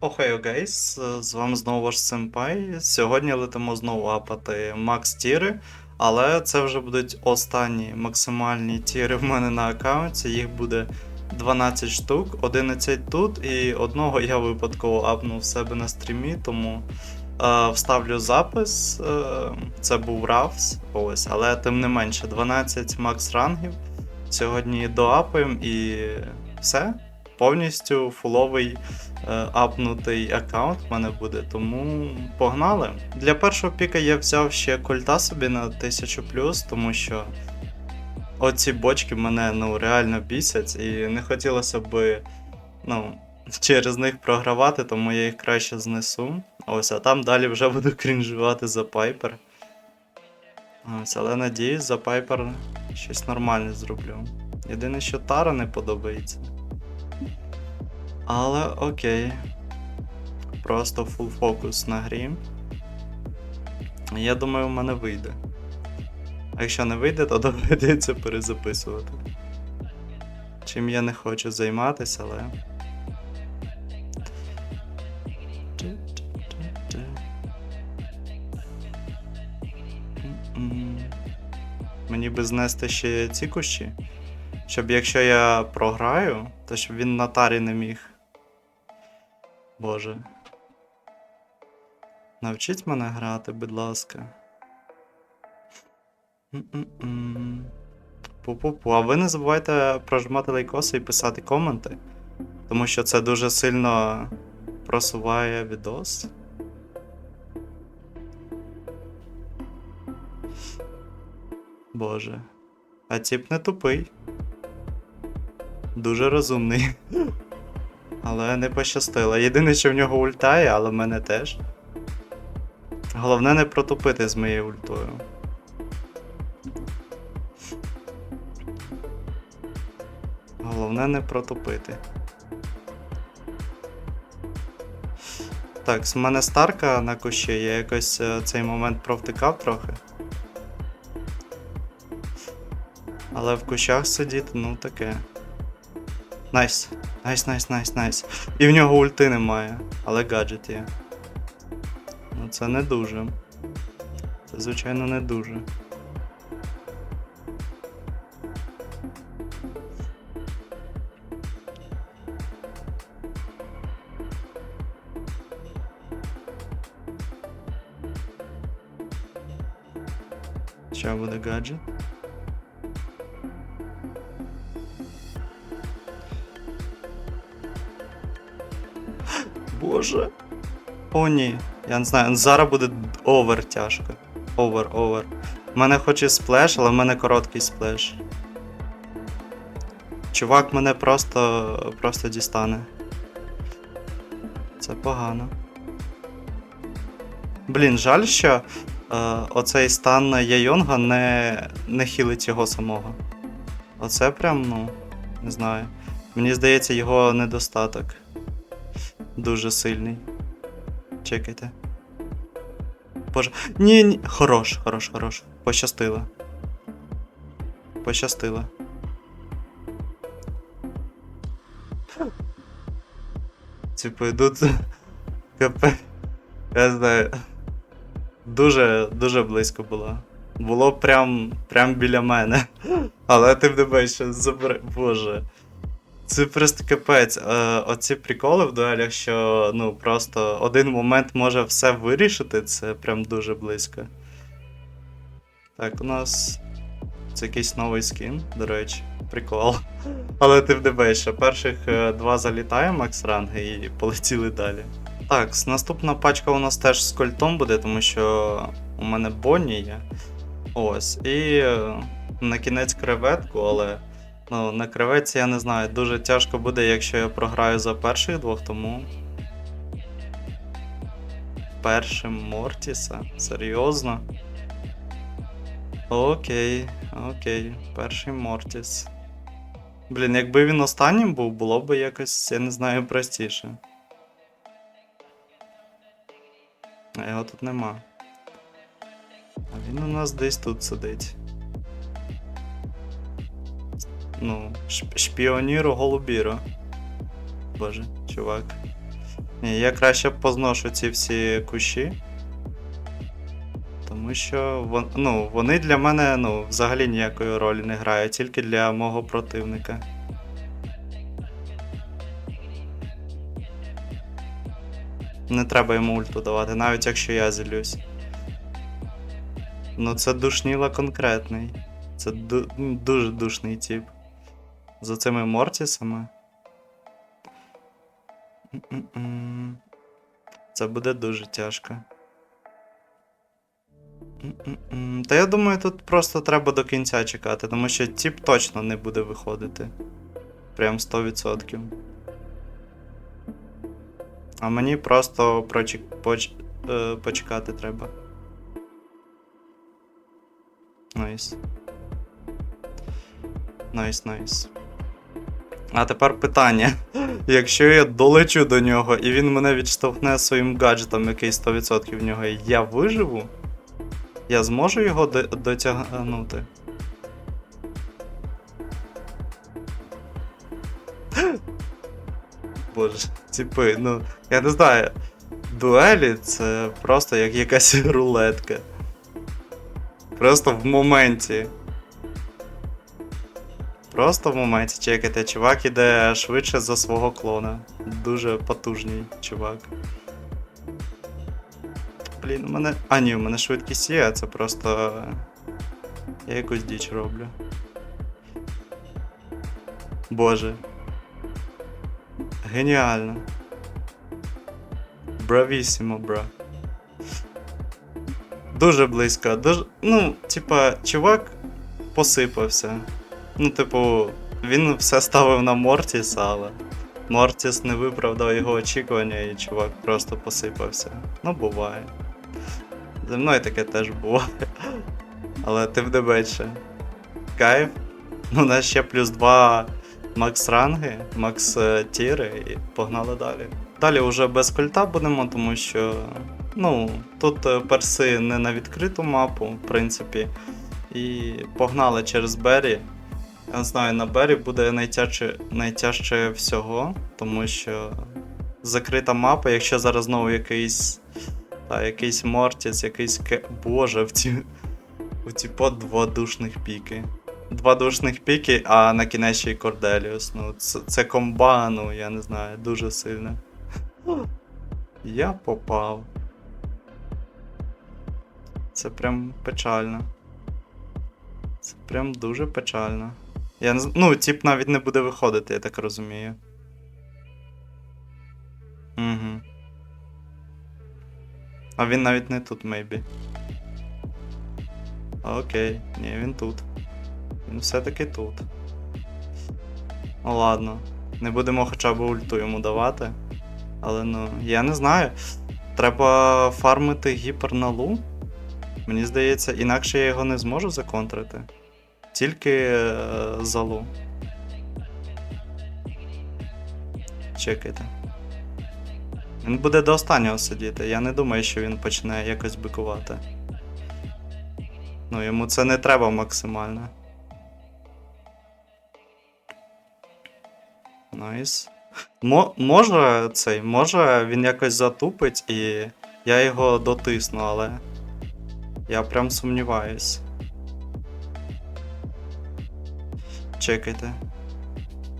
Охайо гейс, з вами знову ваш Сенпай. Сьогодні летимо знову апати Макс Тіри, але це вже будуть останні максимальні тіри в мене на аккаунті. Їх буде 12 штук, 11 тут, і одного я випадково апнув в себе на стрімі, тому е, вставлю запис. Е, це був Рафс, ось, але тим не менше 12 макс рангів. Сьогодні доапаємо і все. Повністю фуловий е, апнутий аккаунт в мене буде, тому погнали. Для першого піка я взяв ще кольта собі на 1000 тому що оці бочки мене ну реально бісять, і не хотілося б ну, через них програвати, тому я їх краще знесу. Ось, а там далі вже буду крінжувати за Пайпер. Ось, але надіюсь, за Пайпер щось нормальне зроблю. Єдине, що Тара не подобається. Але окей. Просто фул фокус на грі. Я думаю, в мене вийде. А якщо не вийде, то доведеться перезаписувати. Чим я не хочу займатися, але. Мені би знести ще ці кущі. Щоб якщо я програю, то щоб він на тарі не міг. Боже. Навчіть мене грати, будь ласка. Пу-пу-пу. А ви не забувайте прожимати лайкоси і писати коменти. Тому що це дуже сильно просуває відос. Боже. А тіп не тупий. Дуже розумний. Але не пощастило. Єдине, що в нього ультає, але в мене теж. Головне не протупити з моєю ультою. Головне не протупити. Так, з мене старка на кущі, я якось е, цей момент провтикав трохи. Але в кущах сидіти, ну таке. Найс. Найс, найс, найс, найс. І в нього ульти немає, але гаджет є. Ну це не дуже. Це, звичайно, не дуже. Що буде гаджет? Боже. О, ні. Я не знаю, зараз буде овер тяжко. Овер, овер. У мене хоч і сплеш, але в мене короткий сплеш. Чувак мене просто. просто дістане. Це погано. Блін, жаль, що е, оцей стан Яйонга не, не хілить його самого. Оце прям, ну, не знаю. Мені здається, його недостаток. Дуже сильний. Чекайте. Боже. Ні, ні. Хорош, хорош, хорош. Пощастило. Пощастило. Типу, йдуть. Капе. Я знаю. Дуже, дуже близько було. Було прям, прям біля мене. Але ти тебе ще забере. Боже. Це просто капець. Е, оці приколи в дуелях, що ну просто один момент може все вирішити, це прям дуже близько. Так, у нас це якийсь новий скін, до речі, прикол. Але ти в ще перших е, два залітає макс ранги і полетіли далі. Так, наступна пачка у нас теж з кольтом буде, тому що у мене Бонні є. Ось. І е, на кінець креветку, але. Ну, на креветці я не знаю, дуже тяжко буде, якщо я програю за перших двох, тому. Першим Мортіса? Серйозно? Окей, окей, перший Мортіс. Блін, якби він останнім був, було б якось, я не знаю, простіше. А його тут нема. А він у нас десь тут сидить. Ну, шпіоніру голубіро. Боже, чувак. Ні, я краще позношу ці всі кущі. Тому що вон, ну, вони для мене ну, взагалі ніякої ролі не грають, тільки для мого противника. Не треба йому ульту давати, навіть якщо я зілюсь. Ну, це душніла конкретний. Це ду- дуже душний тип. За цими Мортісами. Це буде дуже тяжко. Та я думаю, тут просто треба до кінця чекати, тому що тіп точно не буде виходити. Прям 100%. А мені просто прочек... поч... е, почекати треба. Найс. Найс, найс. А тепер питання. Якщо я долечу до нього і він мене відштовхне своїм гаджетом, який 100% в нього, є, я виживу? Я зможу його до- дотягнути? Боже, типи, ну, я не знаю. Дуелі це просто як якась рулетка. Просто в моменті. Просто в моменті чекайте, чувак іде швидше за свого клона. Дуже потужний чувак. Блін, у мене. А, ні, у мене швидкість є, а це просто. Я якусь діч роблю. Боже. Геніально. Бравісімо, бра. Дуже близько. Дуже. Ну, типа, чувак посипався. Ну, типу, він все ставив на Мортіс, але Мортіс не виправдав його очікування, і чувак просто посипався. Ну, буває. Зі мною таке теж буває. Але тим не менше. Кайф. Ну, у нас ще плюс 2 макс ранги, макс е, тіри, і погнали далі. Далі вже без кольта будемо, тому що. Ну, тут е, перси не на відкриту мапу, в принципі. І погнали через Бері. Я не знаю, на Бері буде найтяжче, найтяжче всього, тому що закрита мапа, якщо зараз знову якийсь. Та, якийсь Мортіс, якийсь ке. Боже, в ці. У ці по два душних піки. Два душних піки, а на кінець ще Корделіус. Ну, це, це комба, ну, я не знаю, дуже сильно. Я попав. Це прям печально. Це прям дуже печально. Я не Ну, тип навіть не буде виходити, я так розумію. Угу. А він навіть не тут, мейбі. Окей, ні, він тут. Він все-таки тут. Ну ладно. Не будемо хоча б ульту йому давати. Але ну, я не знаю. Треба фармити гіпер на лу. Мені здається, інакше я його не зможу законтрити. Тільки е, залу. Чекайте. Він буде до останнього сидіти. Я не думаю, що він почне якось бикувати. Ну, йому це не треба максимально. Найс. Мо- може цей, може він якось затупить і я його дотисну, але. Я прям сумніваюсь. Чекайте.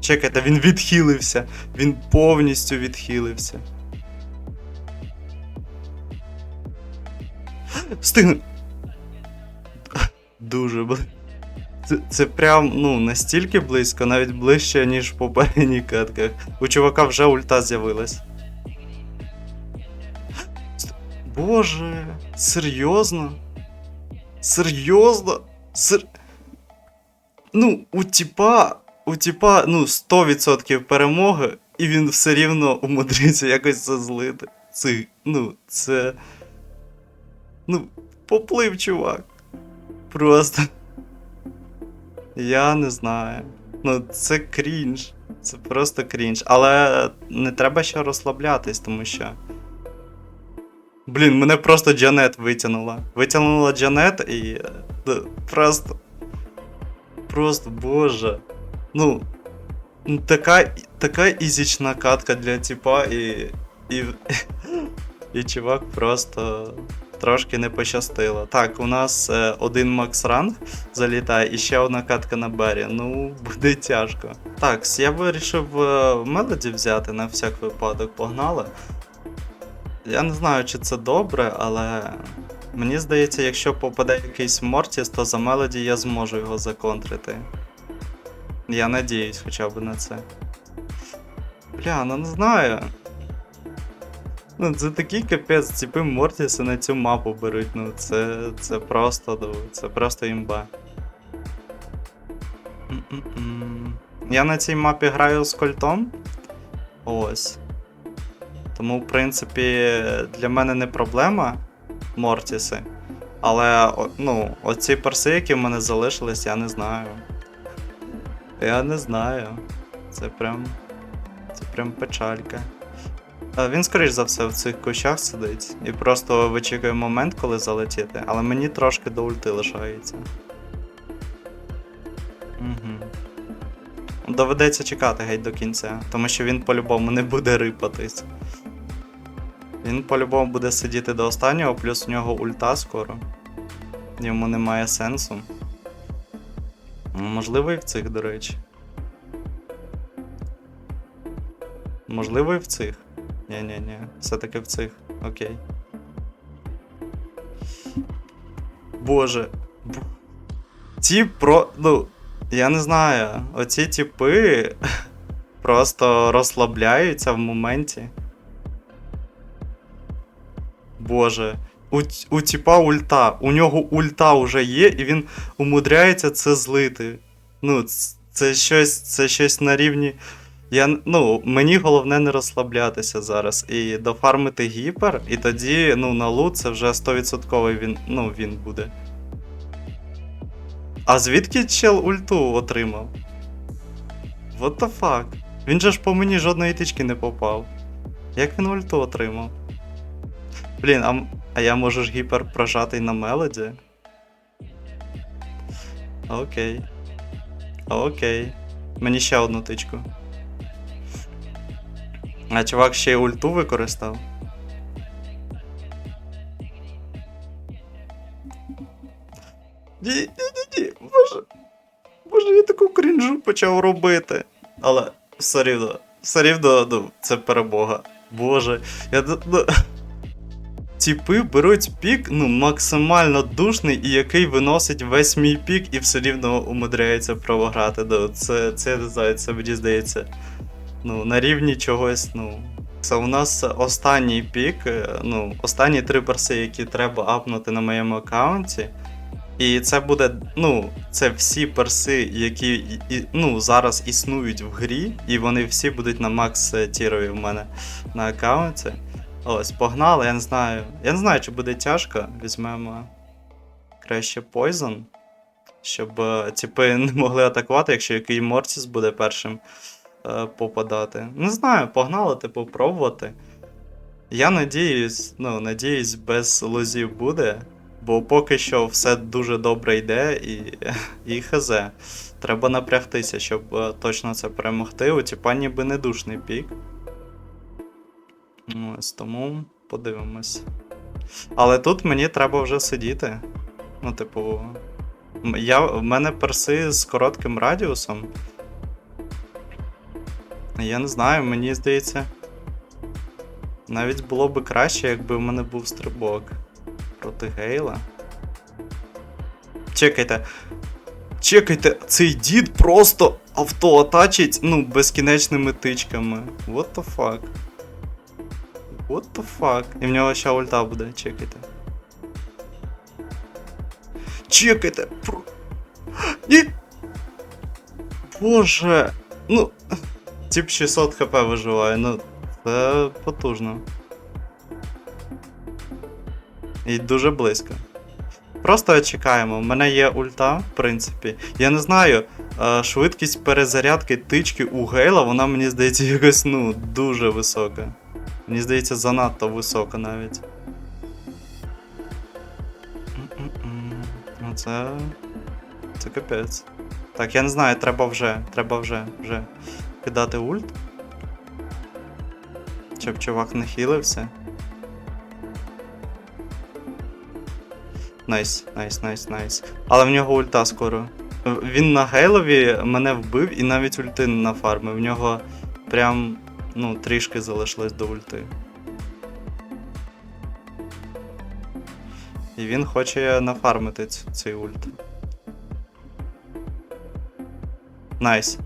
Чекайте, він відхилився. Він повністю відхилився. Встигну. Дуже близько. Це, це прям ну, настільки близько, навіть ближче, ніж в попередніх катках. У чувака вже ульта з'явилась. Боже, серйозно? Серйозно? Сер... Ну, у тіпа, у тіпа, ну, 100% перемоги, і він все рівно умудриться якось зазлити. Це, ну, це. Ну, поплив, чувак. Просто. Я не знаю. Ну, це крінж. Це просто крінж. Але не треба ще розслаблятись, тому що. Блін, мене просто Джанет витягнула. Витягнула Джанет і. е, Просто. Просто, боже. Ну. Така, така ізічна катка для типа і. І, і чувак просто трошки не пощастило. Так, у нас е, один макс ранг залітає і ще одна катка на бері. Ну, буде тяжко. Так, я вирішив е, мелоді взяти на всяк випадок, погнали. Я не знаю, чи це добре, але мені здається, якщо попаде якийсь Мортіс, то за мелоді я зможу його законтрити. Я надіюсь хоча б на це. Бля, ну не знаю. Ну, це такий капець, типи Мортіси на цю мапу беруть. Ну, це, це просто, ну, це просто імба. М-м-м. Я на цій мапі граю з кольтом. Ось. Тому, в принципі, для мене не проблема Мортіси. Але, ну, оці перси, які в мене залишились, я не знаю. Я не знаю. Це прям. Це прям печалька. Він, скоріш за все, в цих кущах сидить і просто вичікує момент, коли залетіти, але мені трошки до ульти лишається. Угу. Доведеться чекати геть до кінця, тому що він по-любому не буде рипатись. Він по-любому буде сидіти до останнього, плюс в нього ульта скоро. Йому немає сенсу. Ну, Можливо, і в цих, до речі. Можливо, і в цих. Ні-ні-ні, все-таки в цих. Окей. Боже. Ті про. Ну, я не знаю. Оці типи просто розслабляються в моменті. Боже. У, у типа ульта. У нього ульта вже є, і він умудряється це злити. Ну, це щось, це щось на рівні. Я, ну, мені головне не розслаблятися зараз і дофармити гіпер, і тоді, ну, на лут це вже 100% він, ну, він буде. А звідки чел ульту отримав? What the fuck? Він же ж по мені жодної тички не попав. Як він ульту отримав? Блін, а, а я можу ж гіпер прожатий на мелоді? Окей. Окей. Мені ще одну тичку. А чувак ще й ульту використав. Ні, ні, ні, ні, боже. Боже, я таку крінжу почав робити. Але все рівно, все рівно, ну, це перемога. Боже, я ну, Тіпи беруть пік, ну, максимально душний, і який виносить весь мій пік і все рівно умудряється програти. Це, це це мені здається. Ну, на рівні чогось, ну. Це у нас останній пік, е, ну, останні три перси, які треба апнути на моєму аккаунті. І це буде, ну, це всі перси, які і- ну, зараз існують в грі, і вони всі будуть на макс тірові в мене на аккаунті. Ось, погнали, я не знаю. Я не знаю, чи буде тяжко. Візьмемо краще Poison, щоб е, типи не могли атакувати, якщо який Мортіс буде першим е, попадати. Не знаю, погнали, типу, пробувати. Я надіюсь, ну, надіюсь, без лозів буде, бо поки що все дуже добре йде і, і хз. Треба напрягтися, щоб е, точно це перемогти. У тіпа ніби не душний пік. Ось тому подивимось. Але тут мені треба вже сидіти. Ну, типу. Я, в мене перси з коротким радіусом. Я не знаю, мені здається. Навіть було би краще, якби в мене був стрибок проти Гейла. Чекайте. Чекайте, цей дід просто автоатачить, ну, безкінечними тичками. What the fuck? What the fuck? І в нього ще ульта буде, чекайте. Чекайте! Ні! Боже! Ну. Тип 600 хп виживає, ну. Це потужно. І дуже близько. Просто чекаємо. У мене є ульта, в принципі. Я не знаю, е, швидкість перезарядки тички у Гейла, вона мені здається якось, ну, дуже висока. Мені здається, занадто висока навіть. Ну це. Це капець. Так, я не знаю, треба вже, треба вже, вже кидати ульт. Щоб чувак не хілився. Найс, найс, найс, найс. Але в нього ульта скоро. Він на Гейлові мене вбив і навіть ульти не нафармив. В нього прям ну, трішки залишилось до ульти. І він хоче нафармити цей ульт. Найс.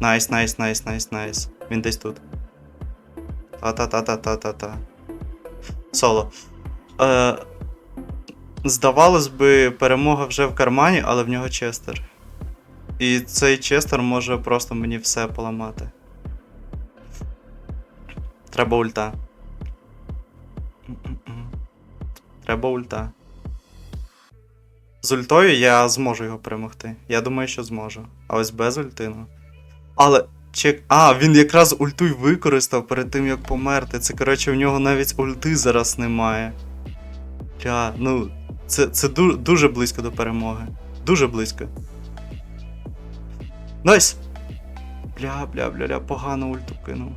Найс, найс, найс, найс, найс. Він десь тут. Та-та-та-та-та-та-та. Соло. Е, здавалось би, перемога вже в кармані, але в нього честер. І цей честер може просто мені все поламати. Треба ульта. Треба ульта. З ультою я зможу його перемогти. Я думаю, що зможу. А ось без ультину. Але. Чек. А, він якраз ульту й використав перед тим, як померти. Це, коротше, в нього навіть ульти зараз немає. Бля, ну, це, це ду- дуже близько до перемоги. Дуже близько. Найс! Бля, бля, бля, бля, погано ульту кинув.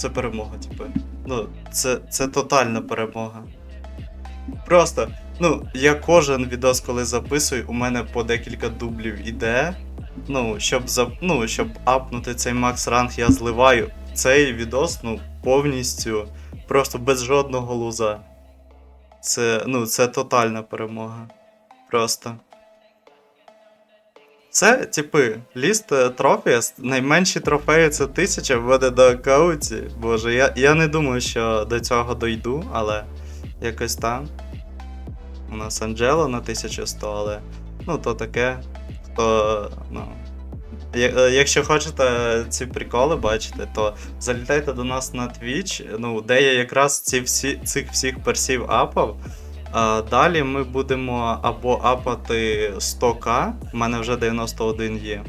Це перемога, типу. Ну, це, це тотальна перемога. Просто, ну, я кожен відос, коли записую, у мене по декілька дублів іде. Ну, щоб за, ну, щоб апнути цей макс ранг, я зливаю цей відос, ну, повністю, просто без жодного луза. Це, ну, це тотальна перемога. Просто. Це, типи, ліст е, найменші трофеї це 1000 введе до аккаунті. Боже, я, я не думаю, що до цього дойду, але якось там. У нас Анджело на 1100, але ну то таке. Хто, ну. е, Якщо хочете ці приколи бачити, то залітайте до нас на Twitch, ну, де я якраз ці всі, цих всіх персів апав. Далі ми будемо або апати 100к, в мене вже 91 є.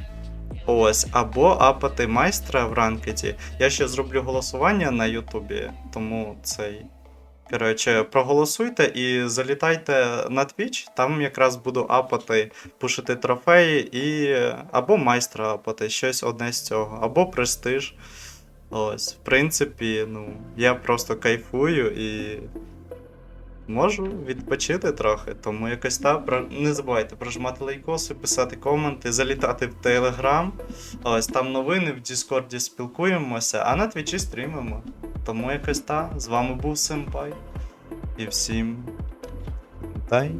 Ось, або апати майстра в ранкеті. Я ще зроблю голосування на Ютубі, тому цей. Коротше, проголосуйте і залітайте на Twitch, там якраз буду апати, пушити трофеї і. або майстра апати, щось одне з цього, або престиж. Ось, в принципі, ну, я просто кайфую і можу відпочити трохи, тому якось так. Не забувайте прожимати лайкоси, писати коменти, залітати в Телеграм. Ось там новини, в Діскорді спілкуємося, а на Твічі стрімимо. Тому якось так. З вами був Семпай. І всім. Дай.